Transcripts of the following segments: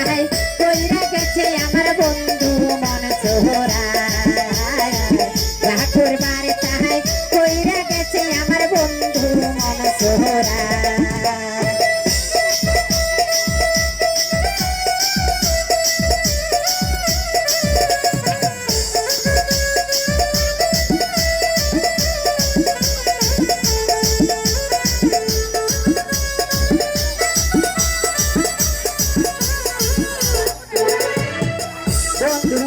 সোহরায় কইরা আমার বারে তাহায় কইরা গেছে আমার বন্ধু মন সোহরায়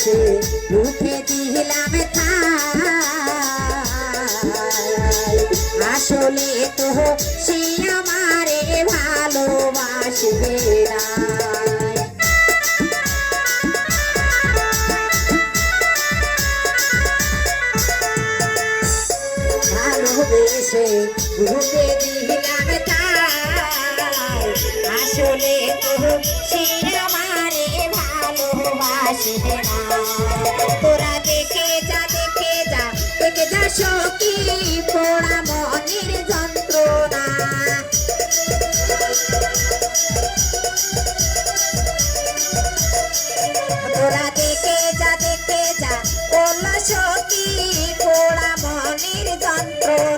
কাছে মুখে দিলাম আসলে তো সে আমারে ভালোবাসবে না। ভালোবেসে মুখে আসবে না তোরা দেখে যা দেখে যা দেখে যা সখী পোড়া মনের যন্ত্রণা। তোরা দেখে যা দেখে যা ওলা সখী পোড়া মনের যন্ত্রণা।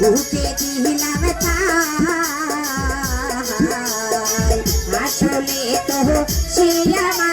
বুকে দিলাম তাই আসলে তো সে আমার